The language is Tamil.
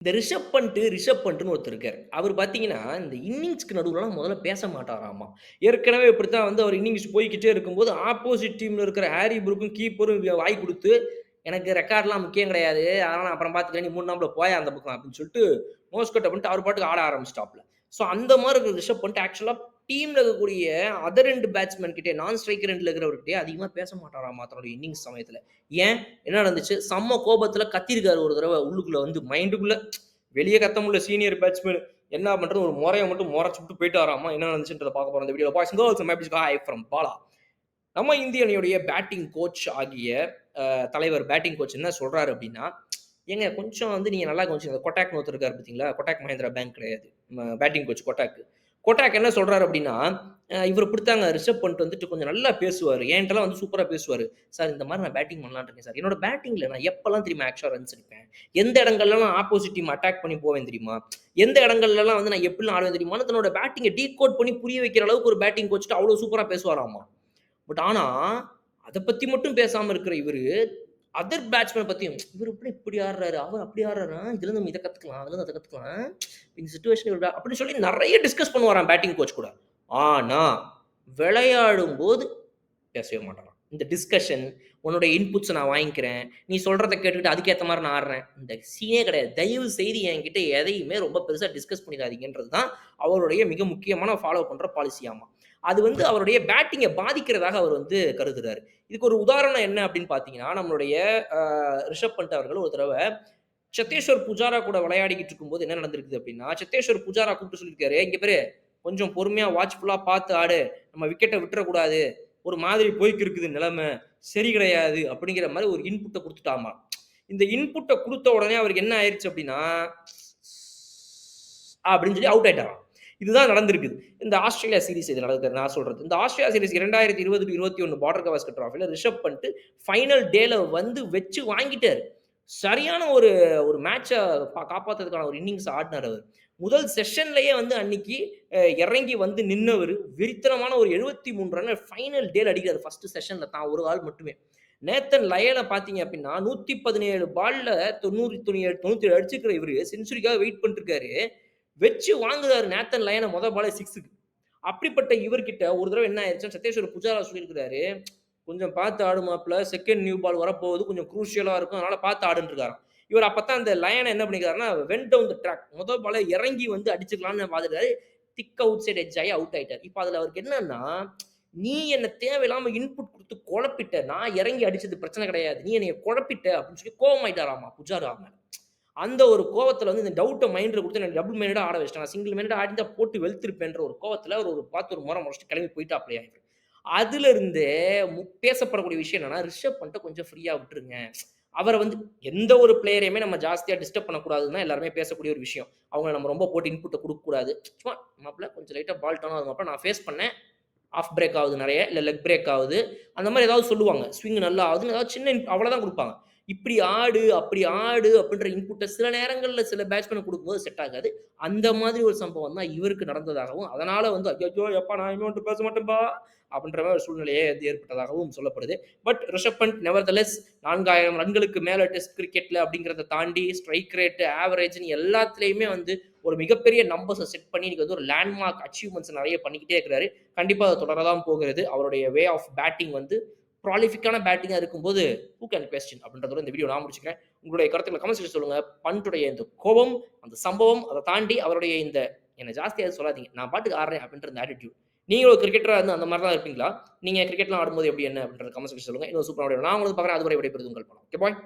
இந்த ரிஷப் பண்ட்டு, ரிஷப் பண்ட்டுன்னு ஒருத்தர் இருக்கார் அவர் பார்த்தீங்கன்னா, இந்த இன்னிங்ஸ்க்கு நடுவில்லாம் முதல்ல பேச மாட்டாராமா. ஏற்கனவே இப்படித்தான் வந்து அவர் இன்னிங்ஸ் போய்கிட்டே இருக்கும்போது, ஆப்போசிட் டீமில் இருக்கிற ஹாரி ப்ரூக்கும், கீப்பரும் வாய் கொடுத்து "எனக்கு ரெக்கார்ட்லாம் முக்கியம் கிடையாது. அதனால் நான் அப்புறம் பார்த்துக்கிறேன். நீ மூணு நாம்பில் போய் அந்த பக்கம்" அப்படின்னு சொல்லிட்டு மோஸ்கட்டை பண்ணிட்டு அவர் பாட்டுக்கு ஆட ஆரம்பிச்சிட்டாப்ல ஸோ அந்த மாதிரி இருக்கிற ரிஷப் பண்ணிட்டு ஆக்சுவலாக டீம்ல இருக்கக்கூடிய அதர் ரெண்டு பேட்ஸ்மேன் கிட்டே நான் ஸ்ட்ரைக்கர் ரெண்டில் இருக்கிறவர்கிட்டே அதிகமா பேச மாட்டாராமா தன்னோட இன்னிங்ஸ் சமயத்துல. ஏன்? என்ன நடந்துச்சு? செம்ம கோபத்துல கத்திருக்காரு ஒரு தடவை உள்ளுக்குள்ள வந்து மைண்டுக்குள்ள. வெளியே கத்த முடியல சீனியர் பேட்ஸ்மேன். என்ன பண்றது? ஒரு முறையை மட்டும் மொறச்சுப்புட்டு போயிட்டாராமா. என்ன நடந்துச்சுன்றத பார்க்க போறோம் இந்த video boys and girls hi from Bala. நம்ம இந்திய அணியுடைய பேட்டிங் கோச் ஆகிய தலைவர் பேட்டிங் கோச் என்ன சொல்றாரு அப்படின்னா, "ஏங்க கொஞ்சம் வந்து நீங்க நல்லா கொஞ்சம் கொட்டாக்ன்னு ஒருத்தர் இருக்காரு பார்த்தீங்களா? கொட்டாக் மஹிந்திரா பேங்க் கிடையாது. பேட்டிங் கோச் கொட்டாக்கு கோட்டாக் என்ன சொல்றாரு அப்படின்னா, இவர் கொடுத்தாங்க இப்படித்தாங்க ரிஷப் வந்துட்டு கொஞ்சம் நல்லா பேசுவார் என்கிட்டலாம் வந்து சூப்பராக பேசுவார் சார் இந்த மாதிரி நான் பேட்டிங் பண்ணலான் இருக்கேன் சார். என்னோட பேட்டிங்ல நான் எப்போல்லாம் தெரியுமா ஆக்சுவலா ரன்ஸ் எடுப்பேன் எந்த இடங்கள்லலாம் ஆப்போசிட் டீம் அட்டாக் பண்ணி போவேன் தெரியுமா? எந்த இடங்கள்லலாம் வந்து நான் எப்படிலாம் ஆடுவேன் தெரியுமான்னு தன்னோட பேட்டிங்கை டீ கோட் பண்ணி புரிய வைக்கிற அளவுக்கு ஒரு பேட்டிங் கோச்சுட்டு அவ்வளோ சூப்பராக பேசுவாராமா. பட் ஆனால் அதை பற்றி மட்டும் பேசாமல் இருக்கிற இவர் அதர் பேட்ஸ்மேன் பத்தியும், இவர் எப்படி இப்படி ஆடுறாரு? அவர் அப்படி ஆடுறாரா? இதுலருந்து நம்ம இதை கத்துக்கலாம். அதுலருந்து அதை கத்துக்கலாம். இந்த சுச்சுவேஷன் இவரு" அப்படின்னு சொல்லி நிறைய டிஸ்கஸ் பண்ணுவாராம் பேட்டிங் கோச் கூட. ஆனா, விளையாடும்போது பேசவே மாட்டாராம். இந்த டிஸ்கஷன், "உன்னுடைய இன்புட்ஸ் நான் வாங்கிக்கிறேன். நீ சொல்கிறத கேட்டுக்கிட்டு அதுக்கேற்ற மாதிரி நான் ஆடுறேன்." இந்த சீனே கிடையாது. தயவு செய்து என்கிட்ட எதையுமே ரொம்ப பெருசாக டிஸ்கஸ் பண்ணிடாதீங்கன்றது தான் அவருடைய மிக முக்கியமான ஃபாலோ பண்ணுற பாலிசியாமா. அது வந்து அவருடைய பேட்டிங்கை பாதிக்கிறதாக அவர் வந்து கருதுறாரு. இதுக்கு ஒரு உதாரணம் என்ன அப்படின்னு பார்த்தீங்கன்னா, நம்மளுடைய ரிஷப் பண்ட் அவர்கள் ஒரு தடவை சத்தேஸ்வர் புஜாரா கூட விளையாடிக்கிட்டு இருக்கும்போது என்ன நடந்திருக்குது அப்படின்னா, சத்தேஸ்வர் புஜாரா கூப்பிட்டு சொல்லியிருக்காரு, இங்கே பேர் கொஞ்சம் பொறுமையாக வாட்ச்ஃபுல்லாக பார்த்து ஆடு. நம்ம விக்கெட்டை விட்டுறக்கூடாது. ஒரு மாதிரி போய்க்கு இருக்குது நிலைமை. சரி கிடையாது." அப்படிங்கிற மாதிரி ஒரு இன்புட்டை கொடுத்துட்டாமா இந்த இன்புட்டை கொடுத்த உடனே அவருக்கு என்ன ஆயிருச்சு அப்படின்னா, அப்படின்னு சொல்லி அவுட் ஆயிட்டாராம். இதுதான் நடந்திருக்குது. இந்த ஆஸ்திரேலியா சீரிஸ் இது நடக்குது நான் சொல்றது. இந்த ஆஸ்திரேலியா சீரிஸ் 2020-21 பார்டர் கவாஸ்கர் ட்ராஃபியில் ரிஷப் பண்ணிட்டு ஃபைனல் டேல வந்து வச்சு வாங்கிட்டாரு. சரியான ஒரு ஒரு மேட்சை காப்பாற்றுறதுக்கான காப்பாத்துறதுக்கான ஒரு இன்னிங்ஸ் ஆடினார் அவர். முதல் செஷன்லயே வந்து அன்னைக்கு இறங்கி வந்து நின்னவரு, விரித்தனமான ஒரு எழுபத்தி மூணு ரன் ஃபைனல் டேல அடிக்கிறார். ஃபர்ஸ்ட் செஷன்ல தான் ஒரு ஆள் மட்டுமே. நேத்தன் லயல பார்த்தீங்க அப்படின்னா, 117 பால்ல 90 97 97 அடிச்சிருக்கிற இவரு செஞ்சுரிக்காக வெயிட் பண்ணிட்டுருக்காரு வச்சு வாங்குறாரு நேத்தன் லயனை மொத பாலே சிக்ஸுக்கு அப்படிப்பட்ட இவர்கிட்ட ஒரு தடவை என்ன ஆயிருச்சுன்னா, சத்தேஸ்வர் புஜாரா சொல்லியிருக்கிறாரு, "கொஞ்சம் பார்த்து ஆடு செகண்ட் நியூ பால் வரப்போகுது. கொஞ்சம் குரூஷியலாக இருக்கும். அதனால் பார்த்து ஆடுன்னு" இவர் இவர் தான் அந்த லயனை என்ன பண்ணிக்கிறாருன்னா, வென் டவுன் த ட்ராக். முதல் பாலே இறங்கி வந்து அடிச்சுக்கலாம்னு பார்த்துருக்காரு. திக் அவுட் சைட் எட்ஜ் ஆகி அவுட் ஆகிட்டார் இப்போ அதில் அவருக்கு என்னன்னா, "நீ என்னை தேவையில்லாமல் இன்புட் கொடுத்து குழப்பிட்ட. நான் இறங்கி அடிச்சது பிரச்சனை கிடையாது. நீ என்னை குழப்பிட்ட" அப்படின்னு சொல்லி கோவமாயிட்டாராமா புஜாரா மேல. அந்த ஒரு கோவத்தில் வந்து இந்த டவுட்டை மைண்டில் கொடுத்து நான் டபுள் மைண்டடா ஆட வச்சுட்டான். நான் சிங்கிள் ஆடி தான் போட்டு வெளுத்திருப்பேன்ற ஒரு கோவத்தில் ஒரு பார்த்து ஒரு முறை மொறச்சுட்டு கிளம்பி போயிட்டாப்லயா இவரு. அதிலிருந்தே மு பேசப்படக்கூடிய விஷயம் என்னன்னா, ரிஷப் பண்ணிட்டு கொஞ்சம் ஃப்ரீயா விட்டுருங்க. அவரை வந்து எந்த ஒரு பிளேயரையுமே நம்ம ஜாஸ்தியா டிஸ்டர்ப் பண்ணக்கூடாதுன்னு எல்லாருமே பேசக்கூடிய ஒரு விஷயம். அவங்கள நம்ம ரொம்ப போட்டு இன்புட்டை கொடுக்கக்கூடாது சும்மா மாப்ள கொஞ்சம் லைட்டா பால் டர்ன் ஆகுது நான் ஃபேஸ் பண்ணேன். ஆஃப் பிரேக் ஆகுது நிறைய இல்ல லெக் பிரேக் ஆகுது. அந்த மாதிரி ஏதாவது சொல்லுவாங்க. ஸ்விங் நல்லா ஆகுதுன்னு ஏதாவது சின்ன இன் அவ்வளோதான் கொடுப்பாங்க இப்படி ஆடு, அப்படி ஆடு அப்படின்ற இன்புட்டை சில நேரங்களில் சில பேட்ஸ்மேனை கொடுக்கும்போது செட் ஆகாது. அந்த மாதிரி ஒரு சம்பவம் தான் இவருக்கு நடந்ததாகவும், அதனால வந்து ஐயோ எப்பா நான் இனிமே பேச மாட்டேன்பா" அப்படின்ற மாதிரி ஒரு சூழ்நிலையே வந்து ஏற்பட்டதாகவும் சொல்லப்படுது. பட் ரிஷப் பண்ட் நெவர்தலெஸ் 4000 ரன்களுக்கு மேலே டெஸ்ட் கிரிக்கெட்ல அப்படிங்கிறத தாண்டி ஸ்ட்ரைக் ரேட்டு ஆவரேஜ்னு எல்லாத்துலேயுமே வந்து ஒரு மிகப்பெரிய நம்பர்ஸை செட் பண்ணி இன்னைக்கு வந்து ஒரு லேண்ட்மார்க் அச்சீவ்மெண்ட்ஸ் நிறைய பண்ணிக்கிட்டே இருக்கிறாரு. கண்டிப்பாக அதை தொடர தான் போகிறது. அவருடைய வே ஆஃப் பேட்டிங் வந்து ப்ராலிஃபிக்கான பேட்டிங்காக இருக்கும்போது, ஹூ கேன் கொஸ்டின் அப்படின்றதோட இந்த வீடியோ நான் முடிச்சுக்கிறேன். உங்களுடைய கருத்துக்களை கமெண்ட் செஞ்சு சொல்லுங்கள் பண்ட்டுடைய இந்த கோபம், அந்த சம்பவம், அதை தாண்டி அவருடைய இந்த "என்ன ஜாஸ்தியாக சொல்லாதீங்க. நான் பாட்டுக்கு ஆடுறேன்" அப்படின்ற இந்த ஆட்டிடியூட் நீங்களும் ஒரு கிரிக்கெட்டராக இருந்து அந்த மாதிரி தான் இருப்பீங்களா? நீங்கள் கிரிக்கெட்லாம் ஆடும்போது எப்படி என்ன அப்படின்ற கமெண்ட் செஞ்சு சொல்லுங்க. இன்னும் சூப்பராக நான் உங்களுக்கு பார்க்குறேன். அதுவரை விடைபெறுவது உங்கள் பணம் ஓகே பாய்.